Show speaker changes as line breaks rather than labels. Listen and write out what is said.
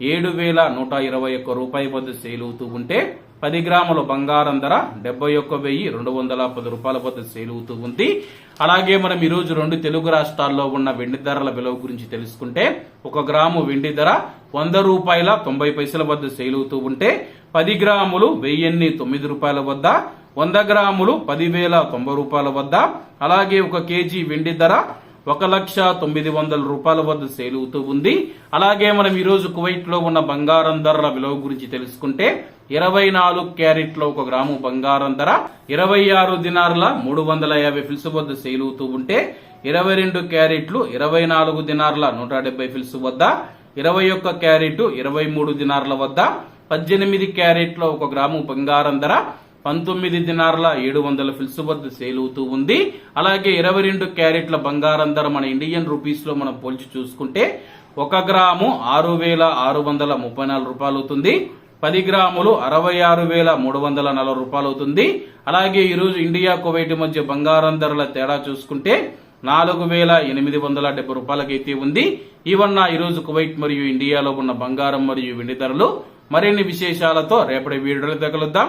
ఏడు వేల నూట ఇరవై ఒక్క రూపాయి వద్ద సేల్ అవుతూ ఉంటే పది గ్రాముల బంగారం ధర డెబ్బై ఒక్క వెయ్యి రెండు వందల పది రూపాయల వద్ద సేల్ అవుతూ ఉంది. అలాగే మనం ఈరోజు రెండు తెలుగు రాష్ట్రాల్లో ఉన్న వెండి ధరల విలువ గురించి తెలుసుకుంటే ఒక గ్రాము వెండి ధర వంద రూపాయల తొంభై పైసల వద్ద సేల్ అవుతూ ఉంటే పది గ్రాములు వెయ్యిన్ని తొమ్మిది రూపాయల వద్ద వంద గ్రాములు పదివేల తొంభై రూపాయల వద్ద అలాగే ఒక కేజీ వెండి ధర ఒక లక్ష తొమ్మిది వందల రూపాయల వద్ద సేల్ అవుతూ ఉంది. అలాగే మనం ఈరోజు కువైట్లో ఉన్న బంగారం ధరల విలువ గురించి తెలుసుకుంటే ఇరవై నాలుగు క్యారెట్లో ఒక గ్రాము బంగారం ధర ఇరవై ఆరు దినారుల మూడు వందల యాభై ఫిల్స్ వద్ద సేల్ అవుతూ ఉంటే ఇరవై రెండు క్యారెట్లు ఇరవై నాలుగు దినారుల నూట డెబ్బై ఫిల్స్ వద్ద ఇరవై ఒక్క క్యారెట్ ఇరవై మూడు దినార్ల వద్ద పద్దెనిమిది క్యారెట్లో ఒక గ్రాము బంగారం ధర పంతొమ్మిది దినార్ల ఏడు వందల ఫిల్స్ వద్ద సేల్ అవుతూ ఉంది. అలాగే ఇరవై రెండు క్యారెట్ల బంగారం ధర మన ఇండియన్ రూపీస్లో మనం పోల్చి చూసుకుంటే ఒక గ్రాము ఆరు వేల ఆరు వందల ముప్పై నాలుగు రూపాయలు అవుతుంది. పది గ్రాములు అరవై ఆరు వేల మూడు వందల నలభై రూపాయలు అవుతుంది. అలాగే ఈరోజు ఇండియా కువైట్ మధ్య బంగారం ధరల తేడా చూసుకుంటే నాలుగు వేల ఎనిమిది వందల డెబ్బై రూపాయలకైతే ఉంది. ఇవన్న ఈరోజు కువైట్ మరియు ఇండియాలో ఉన్న బంగారం మరియు వెండి ధరలు మరిన్ని విశేషాలతో రేపటి వీడియోలో తగలుద్దాం.